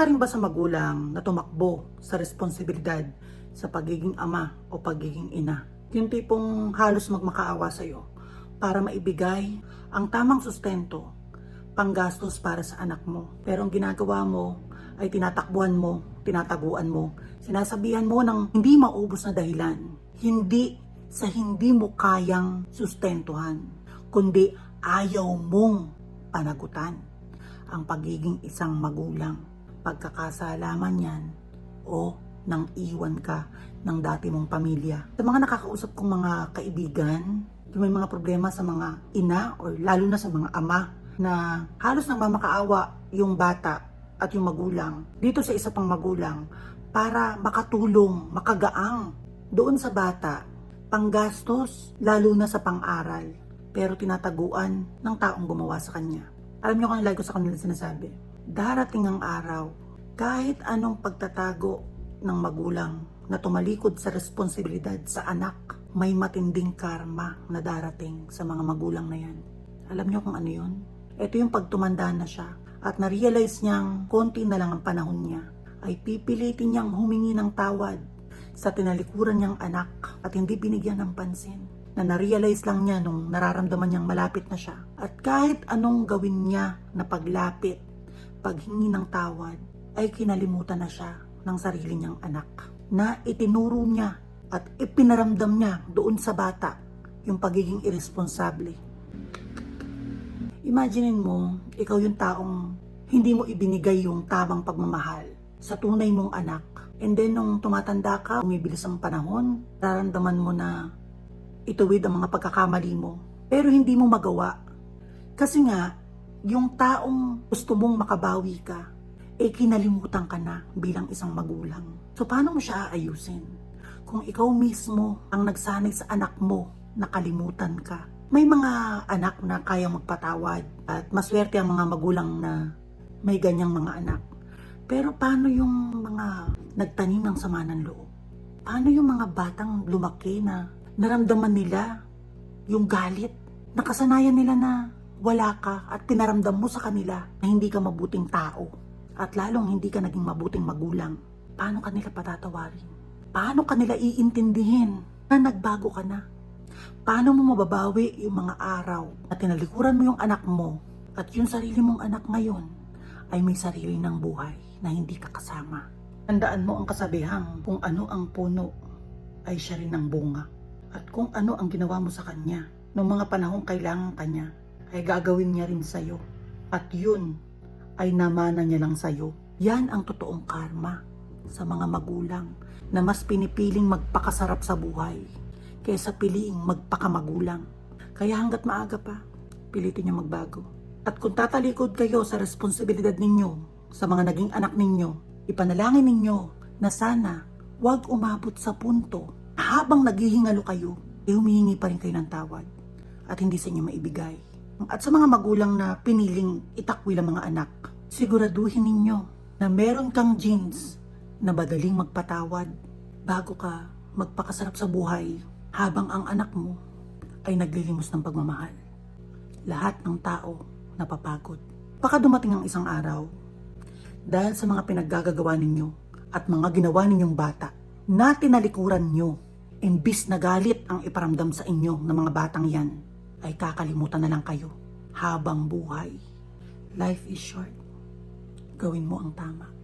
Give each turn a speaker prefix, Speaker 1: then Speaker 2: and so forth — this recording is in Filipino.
Speaker 1: ka rin ba sa magulang na tumakbo sa responsibilidad sa pagiging ama o pagiging ina? Yung tipong halos magmakaawa sa'yo para maibigay ang tamang sustento, panggastos para sa anak mo. Pero ang ginagawa mo ay tinatakbuhan mo, tinataguan mo, sinasabihan mo ng hindi maubos na dahilan. Hindi sa hindi mo kayang sustentuhan, kundi ayaw mong panagutan ang pagiging isang magulang, pagkakasalaman yan, o nang iwan ka ng dati mong pamilya. Sa mga nakakausap kong mga kaibigan, yung may mga problema sa mga ina or lalo na sa mga ama na halos nang mamakaawa yung bata at yung magulang dito sa isa pang magulang para makatulong, makagaang doon sa bata, panggastos, lalo na sa pang-aral, pero tinataguan ng taong gumawa sa kanya. Alam niyo kung ano lagi ko sa kanila sinasabi? Darating ang araw, kahit anong pagtatago ng magulang na tumalikod sa responsibilidad sa anak, may matinding karma na darating sa mga magulang na yan. Alam niyo kung ano yun? Ito yung pagtumanda na siya at na-realize niyang konti na lang ang panahon niya ay pipilitin niyang humingi ng tawad sa tinalikuran niyang anak at hindi binigyan ng pansin na na-realize lang niya nung nararamdaman niyang malapit na siya. At kahit anong gawin niya na paglapit, paghingi ng tawad, ay kinalimutan na siya ng sarili niyang anak. Na itinuro niya at ipinaramdam niya doon sa bata yung pagiging irresponsable. Imaginein mo, ikaw yung taong hindi mo ibinigay yung tamang pagmamahal sa tunay mong anak. And then nung tumatanda ka, umibilis ang panahon, nararamdaman mo na ituwid ang mga pagkakamali mo. Pero hindi mo magawa. Kasi nga, yung taong gusto mong makabawi ka, eh kinalimutan ka na bilang isang magulang. So paano mo siya aayusin? Kung ikaw mismo ang nagsanay sa anak mo, nakalimutan ka. May mga anak na kayang magpatawad at maswerte ang mga magulang na may ganyang mga anak. Pero paano yung mga nagtanim ng sama ng loob? Paano yung mga batang lumaki na naramdaman nila yung galit? Nakasanayan nila na wala ka at pinaramdam mo sa kanila na hindi ka mabuting tao at lalong hindi ka naging mabuting magulang. Paano kanila patatawarin? Paano kanila iintindihin na nagbago ka na? Paano mo mababawi yung mga araw na tinalikuran mo yung anak mo at yung sarili mong anak ngayon ay may sarili ng buhay na hindi ka kasama. Tandaan mo ang kasabihang kung ano ang puno ay siya rin ang bunga. At kung ano ang ginawa mo sa kanya noong mga panahong kailangan kanya ay gagawin niya rin sa'yo. At yun ay namana niya lang sa'yo. Yan ang totoong karma sa mga magulang na mas pinipiling magpakasarap sa buhay kaysa piliing magpakamagulang. Kaya hanggat maaga pa, pilitin niyo magbago. At kung tatalikod kayo sa responsibilidad ninyo sa mga naging anak ninyo, ipanalangin ninyo na sana huwag umabot sa punto habang naghihingalo kayo, eh humihingi pa rin kayo ng tawad at hindi sa inyo maibigay. At sa mga magulang na piniling itakwil ang mga anak, siguraduhin ninyo na meron kang genes na madaling magpatawad bago ka magpakasarap sa buhay habang ang anak mo ay naglilimos ng pagmamahal. Lahat ng tao napapagod. Baka dumating ang isang araw dahil sa mga pinaggagawa ninyo at mga ginawa ninyong bata na tinalikuran nyo imbis na galit ang iparamdam sa inyo ng mga batang yan ay kakalimutan na lang kayo habang buhay. Life is short. Gawin mo ang tama.